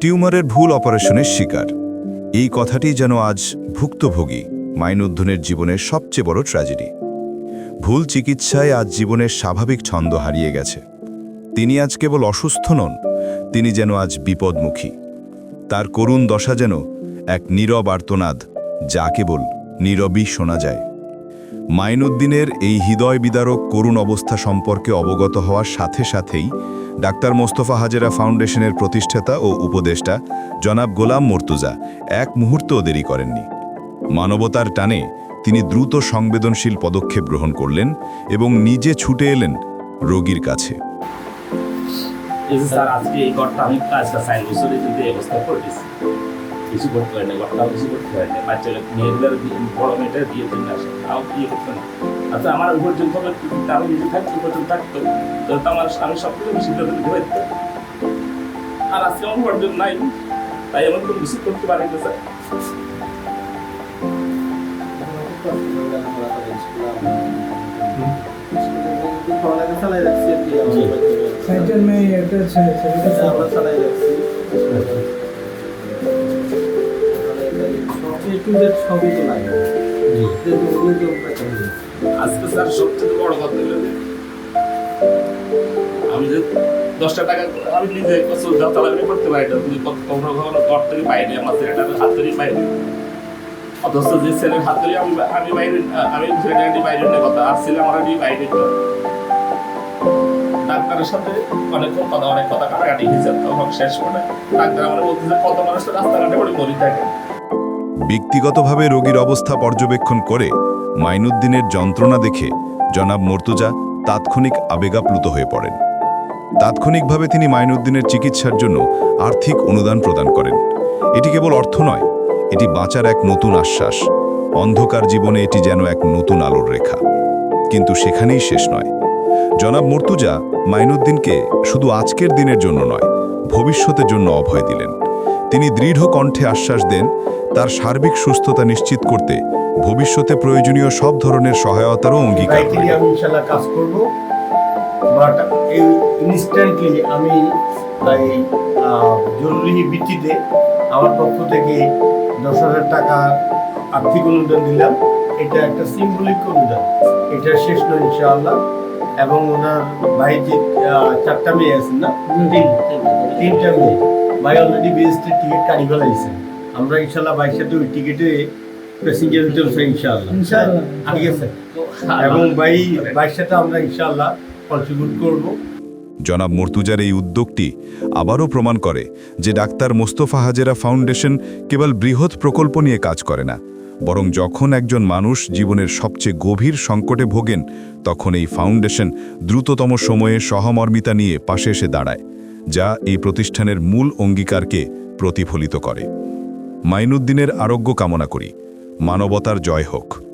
টিউমারের ভুল অপারেশনের শিকার। এই কথাটি যেন আজ ভুক্তভোগী মাইনুদ্দিনের জীবনের সবচেয়ে বড় ট্র্যাজেডি। ভুল চিকিৎসায় আজ জীবনের স্বাভাবিক ছন্দ হারিয়ে গেছে। তিনি আজ কেবল অসুস্থ নন, তিনি যেন আজ বিপদমুখী। তার করুণ দশা যেন এক নীরব আর্তনাদ, যা কেবল নীরবই শোনা যায়। মাইনুদ্দিনের এই হৃদয় বিদারক করুণ অবস্থা সম্পর্কে অবগত হওয়ার সাথে সাথেই ডাক্তার মোস্তফা হাজেরা ফাউন্ডেশনের প্রতিষ্ঠাতা ও উপদেষ্টা জনাব গোলাম মর্তুজা এক মুহূর্তও দেরি করেননি। মানবতার টানে তিনি দ্রুত সংবেদনশীল পদক্ষেপ গ্রহণ করলেন এবং নিজে ছুটে এলেন রোগীর কাছে। স্যার, আজকে এই ঘরটা আমি কাজটা চার বছরে এই অবস্থা কিছু করতে পারি না ঘরটাও কিছু করতে পারি না বাচ্চা মেয়েগুলোর বিয়ে- বড় মেয়েটার বিয়ের জন্য আসে তাও বিয়ে করতে না। আচ্ছা আমার উপার্জন হবে আমি যদি থাকতো উপার্জন থাকতো? তাহলে তো আমার আমি সব কিছু সিদ্ধান্ত নিতে পারতাম আর আজকে আমার উপার্জন নাই তাই আমার কোনো কিছু করতে পারি না স্যার। মেয়ে একটা ছেলে। ছেলেটা সবই তো লাগে। আজকে স্যার সবচেয়ে বড় কথা হলো আমি যে দশটা টাকা আমি নিজে চালানি করতে পারি না তুমি কত- কখনো কখনো ঘর থেকে বাইরে আমার ছেলেটার হাত ধরে বাইরে অথচ যে ছেলের হাত ধরে আমি আমি বাইরে আমি ছেলেটাকে বাইরে নিয়ে কথা আর ছেলে আমার বাইরে ডাক্তারের সাথে অনেকক্ষণ কথা অনেক কথা কাটাকাটি হয়েছে তখন শেষ করে ডাক্তার আমার বলতেছে কত মানুষ রাস্তাঘাটে পড়ে মরি থাকে ব্যক্তিগতভাবে রোগীর অবস্থা পর্যবেক্ষণ করে মাইনুদ্দিনের যন্ত্রণা দেখে জনাব মর্তুজা তাৎক্ষণিক আবেগাপ্লুত হয়ে পড়েন। তাৎক্ষণিকভাবে তিনি মাইনুদ্দিনের চিকিৎসার জন্য আর্থিক অনুদান প্রদান করেন। এটি কেবল অর্থ নয়, এটি বাঁচার এক নতুন আশ্বাস। অন্ধকার জীবনে এটি যেন এক নতুন আলোর রেখা। কিন্তু সেখানেই শেষ নয়। জনাব মর্তুজা মাইনুদ্দিনকে শুধু আজকের দিনের জন্য নয়, ভবিষ্যতের জন্য অভয় দিলেন। তিনি দৃঢ় কণ্ঠে আশ্বাস দেন তার সার্বিক সুস্থতা নিশ্চিত করতে ভবিষ্যতে প্রয়োজনীয় সব ধরনের সহায়তারও অঙ্গীকার করেন। আমি ইনশাল্লাহ কাজ করব বাট এই ইনস্ট্যান্টলি আমি এই জরুরি ভিত্তিতে আমার পক্ষ থেকে দশ হাজার টাকা আর্থিক অনুদান দিলাম। এটা একটা সিম্বলিক অনুদান এটা শেষ নয় ইনশাআল্লাহ। এবং ওনার ভাই যে চারটা মেয়ে আছেন না? তিন তিনটা মেয়ে। ভাই অলরেডি বিএসটির টিকিট কাটি ফেলাইছে। আমরা ইনশাল্লাহ বাইর সাথে ওই টিকিটে প্যাসেঞ্জার চলছে ইনশাআল্লাহ ইনশাআল্লাহ। ঠিক আছে? এবং ভাই ভাইয়ের সাথে আমরা ইনশাআল্লাহ কন্ট্রিবিউট করব। জনাব মর্তুজার এই উদ্যোগটি আবারও প্রমাণ করে যে ডাক্তার মোস্তফা হাজেরা ফাউন্ডেশন কেবল বৃহৎ প্রকল্প নিয়ে কাজ করে না বরং যখন একজন মানুষ জীবনের সবচেয়ে গভীর সংকটে ভোগেন তখন এই ফাউন্ডেশন দ্রুততম সময়ে সহমর্মিতা নিয়ে পাশে এসে দাঁড়ায়। যা এই প্রতিষ্ঠানের মূল অঙ্গীকারকে প্রতিফলিত করে। মাইনুদ্দিনের আরোগ্য কামনা করি। মানবতার জয় হোক।